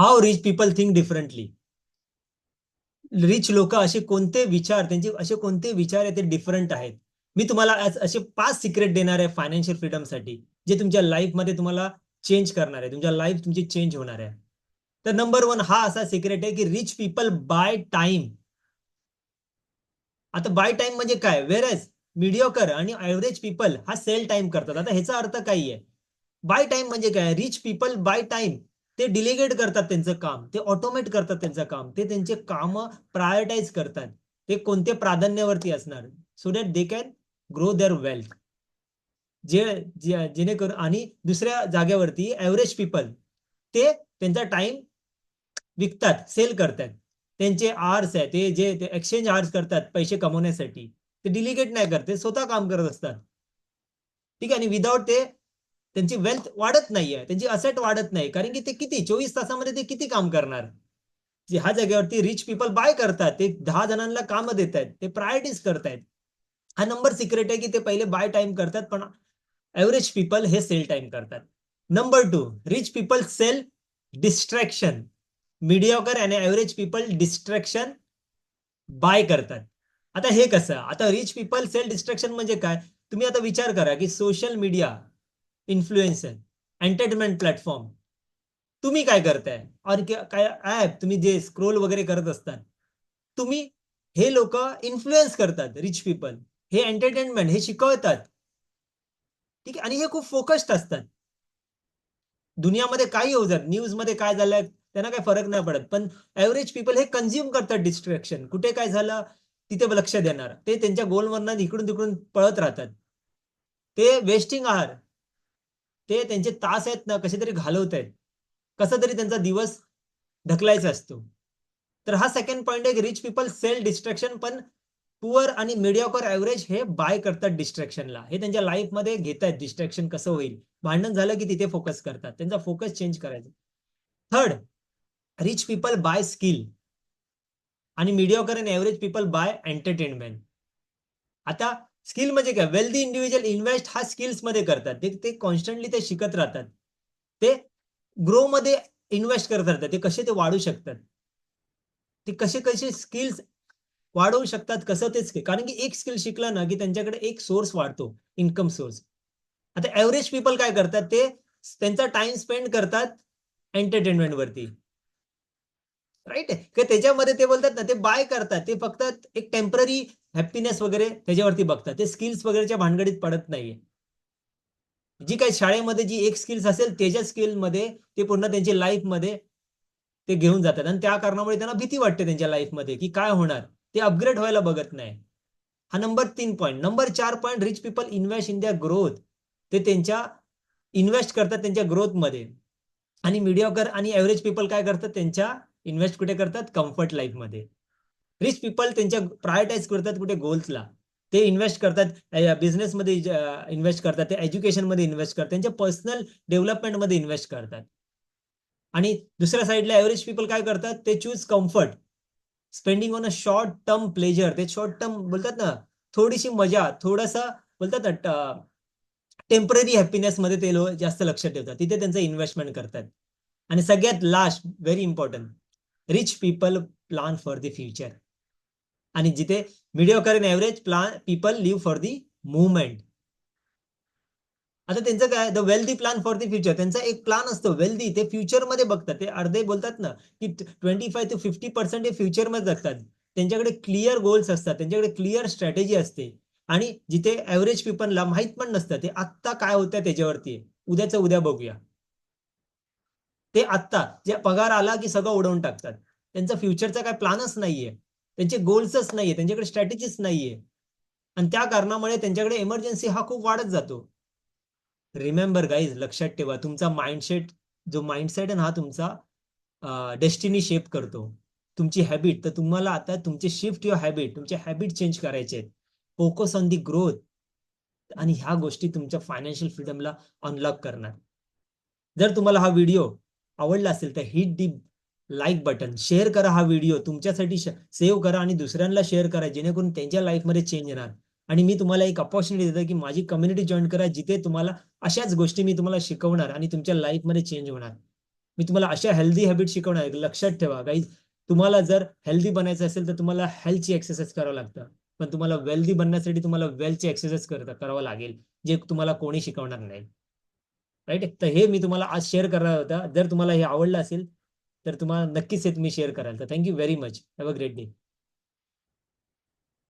How rich people think differently rich लोक असे कोणते विचार त्यांचे असे कोणते विचार आहे ते डिफरंट आहेत? मी तुम्हाला असे पाच सिक्रेट देणार आहे फायनान्शियल फ्रीडमसाठी जे तुमच्या लाईफमध्ये तुम्हाला चेंज करणार आहे. तुमच्या लाईफ तुमची चेंज होणार आहे. तर नंबर वन हा असा सिक्रेट आहे की रिच पीपल बाय टाइम आता बाय टाइम म्हणजे काय? वेरस मिडिओकर आणि ॲव्हरेज पीपल हा सेल टाइम करतात. आता ह्याचा अर्थ काही आहे? बाय टाइम म्हणजे काय? रिच पीपल बाय टाइम ते डिलिगेट करतात त्यांचं काम ते ऑटोमेट करतात त्यांचं काम ते त्यांचे काम प्रायोरिटाईज करतात. ते कोणते प्राधान्यावरती असणार? So that they can grow their wealth जे जेणेकरून आणि दुसऱ्या जागेवरती ऍव्हरेज पीपल ते त्यांचा टाइम विकतात सेल करतात. त्यांचे आर्स आहे ते जे एक्सचेंज आर्स करतात पैसे कमवण्यासाठी ते डिलिगेट नाही करते स्वतः काम करत असतात. ठीक आहे आणि विदाऊट ते त्यांची वेल्थ वाढत नाहीये त्यांची असेट वाढत नाही. कारण की ते किती चोवीस तासामध्ये ते किती काम करणार? जे ह्या जागेवरती रिच पीपल बाय करतात ते दहा जणांना काम देत आहेत ते प्रायोरिटीज करतायत हा नंबर सिक्रेट आहे की ते पहिले बाय टाइम करतात पण ऍव्हरेज पीपल हे सेल टाइम करतात. Number two rich people sell distraction mediocre आणि ऍव्हरेज पीपल डिस्ट्रॅक्शन बाय करतात. आता हे कसं? आता रिच पीपल सेल डिस्ट्रॅक्शन म्हणजे काय? तुम्ही आता विचार करा की social media influencer entertainment platform तुम्ही काय करताय? और काय ऍप तुम्ही जे स्क्रोल वगैरे करत असतात. तुम्ही हे लोक इन्फ्लुएन्स करतात रिच पीपल हे एंटरटेनमेंट हे शिकवतात. ठीक आहे? आणि हे खूप फोकस्ड असतात. दुनियामध्ये काही होऊ जात न्यूजमध्ये काय झालंय त्यांना काही फरक नाही पडत. पण ऍव्हरेज पीपल हे कन्झ्युम करतात डिस्ट्रॅक्शन कुठे काय झालं तिथे लक्ष देणार. ते त्यांच्या गोलवरनं इकडून तिकडून पळत राहतात. ते वेस्टिंग आहार ते त्यांचे तास आहेत ना कसे तरी घालवत आहेत. कसा तरी त्यांचा दिवस ढकलायचा असतो. तर हा सेकंड पॉइंट आहे की रिच पीपल सेल डिस्ट्रॅक्शन पण पुअर आणि मिडियाकर ऍव्हरेज हे बाय करतात डिस्ट्रॅक्शनला हे त्यांच्या लाईफमध्ये घेत आहेत डिस्ट्रॅक्शन कसं होईल? भांडण झालं की तिथे फोकस करतात. त्यांचा फोकस चेंज करायचा. Third rich people buy skill आणि mediocre and average people buy entertainment आता स्किल म्हणजे काय? वेल्दी इंडिव्हिज्युअल इन्व्हेस्ट हा स्किल्समध्ये करतात. ते ते कॉन्स्टंटली ते शिकत राहतात. ते ग्रो मध्ये इन्व्हेस्ट करत राहतात. ते कसे ते वाढू शकतात? ते कसे कसे स्किल्स वाढवू शकतात? कसं तेच कारण की एक स्किल शिकला ना की त्यांच्याकडे एक सोर्स वाढतो. इन्कम सोर्स आता ऍव्हरेज पीपल काय करतात? ते त्यांचा टाइम स्पेंड करतात एंटरटेनमेंट वरती. राईट आहे त्याच्यामध्ये ते बोलतात ना ते बाय करतात. ते फक्त एक टेंपररी हॅपीनेस वगैरे त्याच्यावरती बघतात. ते स्किल्स वगैरेच्या भानगडीत पडत नाहीये. जी काही शाळेमध्ये जी एक स्किल्स असेल त्याच्या स्किलमध्ये ते पूर्ण त्यांच्या लाईफमध्ये ते घेऊन जातात. आणि त्या कारणामुळे त्यांना भीती वाटते त्यांच्या लाईफमध्ये की काय होणार? ते अपग्रेड व्हायला बघत नाही. हा नंबर तीन पॉईंट नंबर चार point rich people invest in the growth ते त्यांच्या इन्व्हेस्ट करतात त्यांच्या ग्रोथमध्ये आणि मीडियाकर आणि ॲव्हरेज पीपल काय करतात? त्यांच्या इन्व्हेस्ट कुठे करतात? कम्फर्ट लाईफमध्ये रिच पीपल त्यांच्या प्रायोरिटाईज करतात कुठे? गोल्सला ते इन्व्हेस्ट करतात बिझनेसमध्ये इन्व्हेस्ट करतात. ते एज्युकेशनमध्ये इन्व्हेस्ट करतात. त्यांच्या पर्सनल डेव्हलपमेंटमध्ये इन्व्हेस्ट करतात. आणि दुसऱ्या साईडला एव्हरेज पीपल काय करतात? ते choose comfort spending on a short term pleasure ते शॉर्ट टर्म बोलतात ना थोडीशी मजा थोडासा बोलतात ना टेंपररी हॅपीनेस मध्ये ते लोक जास्त लक्ष ठेवतात. तिथे त्यांचं इन्व्हेस्टमेंट करतात. आणि सगळ्यात last very important rich people plan for the future आणि जिथे mediocre and average plan people live for the movement आता त्यांचं काय the wealthy plan for the future त्यांचा एक प्लॅन असतो वेल्दी ते फ्युचरमध्ये बघतात. ते अर्धे बोलतात ना की twenty five to fifty percent हे फ्युचरमध्ये जगतात त्यांच्याकडे क्लिअर गोल्स असतात. त्यांच्याकडे क्लिअर स्ट्रॅटेजी असते. आणि जिथे ऍव्हरेज पीपलला माहीत पण नसतं ते आत्ता काय होतं त्याच्यावरती उद्याचं उद्या बघूया. ते आत्ता जे पगार आला की सगळं उडवून टाकतात. त्यांचा फ्युचरचा काय प्लॅनच नाहीये. त्यांचे गोल्सच नाहीये त्यांच्याकडे स्ट्रॅटेजीच नाहीये. आणि त्या कारणामुळे त्यांच्याकडे इमर्जन्सी हा खूप वाढत जातो. रिमेंबर गाईज लक्षात ठेवा तुमचा माइंडसेट जो माइंडसेट आहे ना हा तुमचा डेस्टिनी शेप करतो. तुमची हॅबिट तर तुम्हाला आता तुमचे शिफ्ट युअर हॅबिट तुमचे हॅबिट चेंज करायचे आहेत. फोकस ऑन दी ग्रोथ आणि ह्या गोष्टी तुमच्या फायनान्शियल फ्रीडमला अनलॉक करणार. जर तुम्हाला हा व्हिडिओ आवडला असेल तर hit the like button share करा हा व्हिडिओ तुमच्यासाठी सेव्ह करा आणि दुसऱ्यांना शेअर करा जेणेकरून त्यांच्या लाईफमध्ये चेंज येणार. आणि मी तुम्हाला एक अपॉर्च्युनिटी देतो की माझी कम्युनिटी जॉईन करा जिथे तुम्हाला अशाच गोष्टी मी तुम्हाला शिकवणार आणि तुमच्या लाईफमध्ये चेंज होणार. मी तुम्हाला अशा हेल्दी हॅबिट शिकवणार. लक्षात ठेवा काही तुम्हाला जर हेल्दी बनायचं असेल तर तुम्हाला हेल्थची एक्सरसाइज करावं लागतं. पण तुम्हाला वेल्दी बनण्यासाठी तुम्हाला वेल्थची एक्सरसाइज करता करावं लागेल जे तुम्हाला कोणी शिकवणार नाही. राईट तर हे मी तुम्हाला आज शेअर करणार होता. जर तुम्हाला हे आवडलं असेल तर तुम्हाला नक्कीच हे तुम्ही शेअर कराल. तर thank you very much have a great day